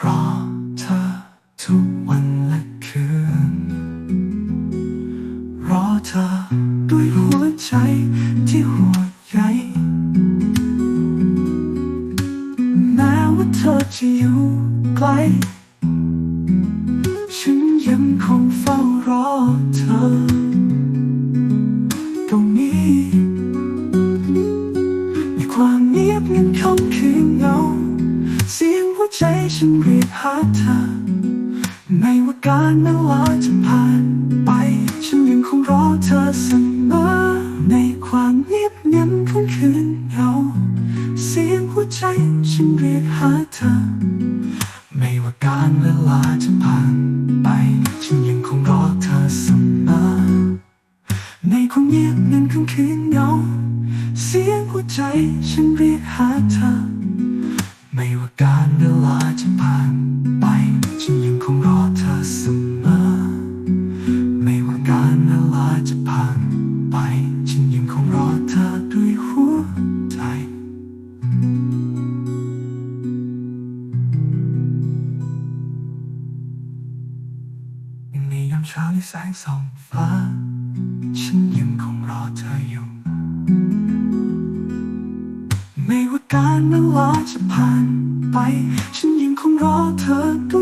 รอเธอทุกวันและคืน รอเธอด้วยหัวใจที่ห่วใยแม้ว่าเธอจะอยู่ไกล ฉันยังคงเฝ้ารอเธอ ตรงนี้ ในความเงียบงันค่ำคืนเงาเสียง ใจฉันเรียกหาเธอ ไม่ว่าการเวลาจะผ่านไป ฉันยังคงรอเธอเสมอ ในความเงียบงันของคืนเหงาเสียงหัวใจฉันเรียกหาเธอ ไม่ว่าการเวลาจะผ่านไป ฉันยังคงรอเธอเสมอ ในความเงียบงันของคืนเหงาเสียงหัวใจฉันเรียกหาเธอามเช้าที่แสงส่องฟ้า ฉันยังคงรอเธออยู่ ไม่ว่าการเวลาจะผ่านไป ฉันยังคงรอเธอด้วย